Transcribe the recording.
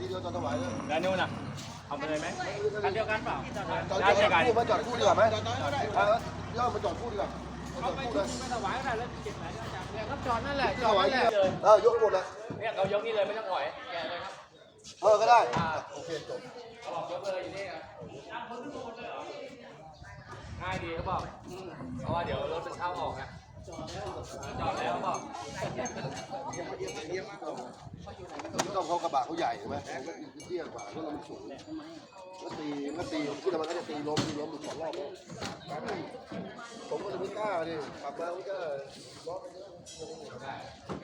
ทีเดียวจอดถวายเลยแล้วนู่นน่ะเอาไปเลยไหมคันเดียวกันเปล่าจอดจอดคู่มาจอดคู่ดีกว่าไหมย่อมาจอดคู่ดีกว่าเอาไปชุดไม่ถวายก็ได้แล้วเก็บไหนก็จับเนี่ยก็จอดนั่นแหละจถอดวายนั่นแหละเออยกหมดเลยเนี่ยเขายกนี่เลยไม่ต้องถอยแกะเลยครับเออก็ได้โอเคจบเขาบอกยกเลยอยู่นี่ครับง่ายดีเขาบอกอืมเพราะว่าเดี๋ยวรถมันเข้าออกนะจอดแล้วจอดแล้วเขาบอก ต้องเขากระบะเขาใหญ่ใช่ไหมเตี้ยกว่าเพราะเราสูงก็ตีก็ตีผมคิดว่ามันก็จะตีล้มตีล้มอยู่สองรอบผมก็เลยไม่กล้าดิขับมาไม่กล้าล้อไปเยอะ